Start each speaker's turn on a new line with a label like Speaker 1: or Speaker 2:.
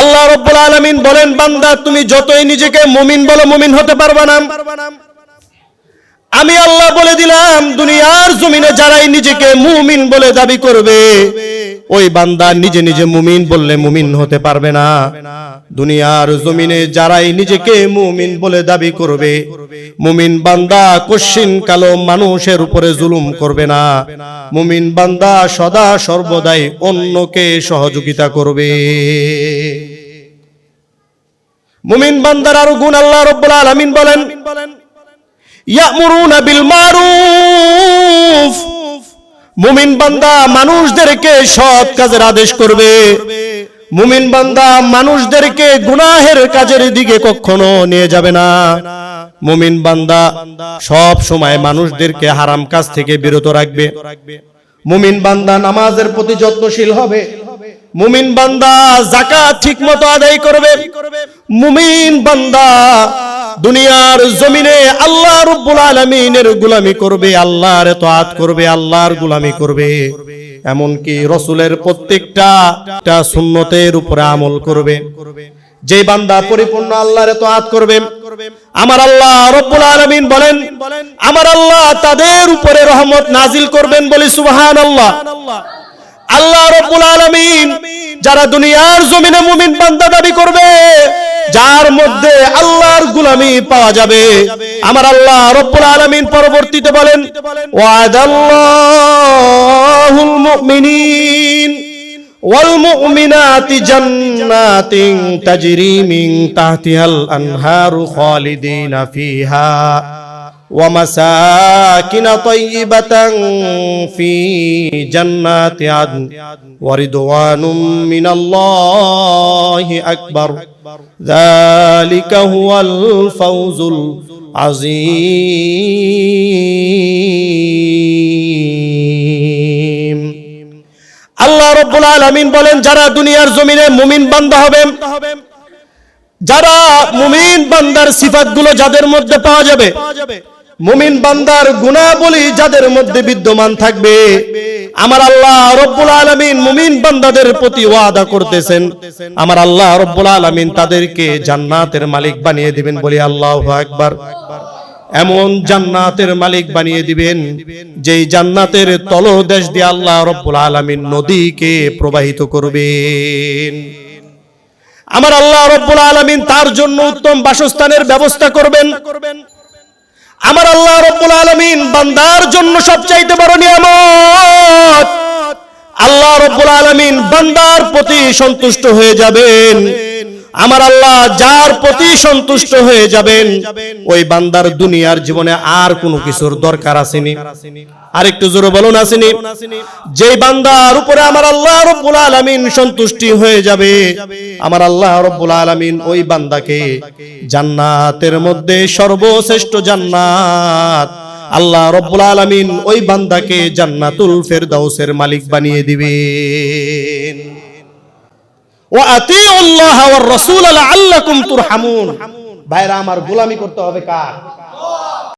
Speaker 1: আল্লাহ রব্বুল আলমিন বলেন, বান্দা, তুমি যতই নিজেকে মুমিন বলো মুমিন হতে পারবে না। আমি আল্লাহ বলে দিলাম, দুনিয়ার জমিনে যারাই নিজেকে মুমিন বলে দাবি করবে ওই বান্দা নিজে নিজে মুমিন বললে মুমিন হতে পারবে না। দুনিয়ার জমিনে যারাই নিজেকে মুমিন বলে দাবি করবে, মুমিন বান্দা কশিন কালো মানুষের উপরে জুলুম করবে না। মুমিন বান্দা সদা সর্বদাই অন্যকে সহযোগিতা করবে। মুমিন বান্দার আরও গুণ আল্লাহ রব্বুল আলামিন বলেন, ইয়ামুরুনা বিল মারুফ। মুমিন বান্দা মানুষদেরকে সৎ কাজের আদেশ করবে। মুমিন বান্দা মানুষদেরকে গুনাহের কাজের দিকে কখনো নিয়ে যাবে না। মুমিন বান্দা সব সময় মানুষদেরকে হারাম কাজ থেকে বিরত রাখবে। মুমিন বান্দা নামাজের প্রতি যত্নশীল হবে। মুমিন বান্দা জাকাত ঠিক মতো আদায় করবে। মুমিন বান্দা দুনিয়ার জমিনে আল্লাহ রব্বুল আলমিনের গুলামি করবে, আল্লাহর তাআত করবে, আল্লাহর গুলামি করবে। এমনকি রসুলের প্রত্যেকটা সুন্নতের উপরে আমল করবে। যে বান্দা পরিপূর্ণ আল্লাহর তাআত করবে, আমার আল্লাহ রব্বুল আলামিন বলেন, আমার আল্লাহ তাদের উপরে রহমত নাজিল করবেন বলি সুবহানাল্লাহ। আল্লাহ আল্লাহ রব্বুল আলামিন যারা দুনিয়ার জমিনে মুমিন বান্দা দাবি করবে যার মধ্যে আল্লাহর গুলামি পাওয়া যাবে আমার আল্লাহ রব্বুল আলামিন পরবর্তীতে বলেন ওয়াদাল্লাহুল মুমিনিন والمؤمنات جنات تجري من تحتها الأنهار خالدين فيها ومساكن طيبة في جنات عدن ورضوان من الله أكبر ذلك هو الفوز العظيم আল্লাহ রব্বুল আলামিন বলেন যারা দুনিয়ার জমিনে মুমিন বান্দা হবে যারা মুমিন বান্দার সিফাতগুলো যাদের মধ্যে পাওয়া যাবে মুমিন বান্দার গুণাবলী যাদের মধ্যে বিদ্যমান থাকবে আমার আল্লাহ রব্বুল আলামিন মুমিন বান্দাদের প্রতি ওয়াদা করতেছেন। আমার আল্লাহ রব্বুল আলামিন তাদেরকে জান্নাতের মালিক বানিয়ে দিবেন বলি আল্লাহু আকবার। এমন জান্নাতের মালিক বানিয়ে দিবেন, যেই জান্নাতের তলদেশ দিয়ে আল্লাহ রব্বুল আলামিন নদীকে প্রবাহিত করবেন। আমার আল্লাহ রব্বুল আলামিন তার জন্য উত্তম বাসস্থানের ব্যবস্থা করবেন। আমার আল্লাহ রব্বুল আলমিন বান্দার জন্য সবচাইতে বড় নিয়ামত। আল্লাহ রব্বুল আলমিন বান্দার প্রতি সন্তুষ্ট হয়ে যাবেন। আমার আল্লাহ যার প্রতি সন্তুষ্ট হয়ে যাবেন ওই বান্দার দুনিয়ার জীবনে আর কোনো কিছুর দরকার আসেনি। আর একটু জোরে বলুন আসেনি। যে বান্দার উপরে আমার আল্লাহ রব্বুল আলামিন সন্তুষ্টি হয়ে যাবে। আমার আল্লাহ রব্বুল আলামিন ওই বান্দাকে জান্নাতের মধ্যে সর্বশ্রেষ্ঠ জান্নাত আল্লাহ রব্বুল আলামিন ওই বান্দাকে জান্নাতুল ফেরদাউসের মালিক বানিয়ে দিবেন। ওয়াতিউল্লাহ আল্লাহ রাসূল লাআল্লাকুম তুরহামুন। ভাইরা আমার গোলামি করতে হবে কার?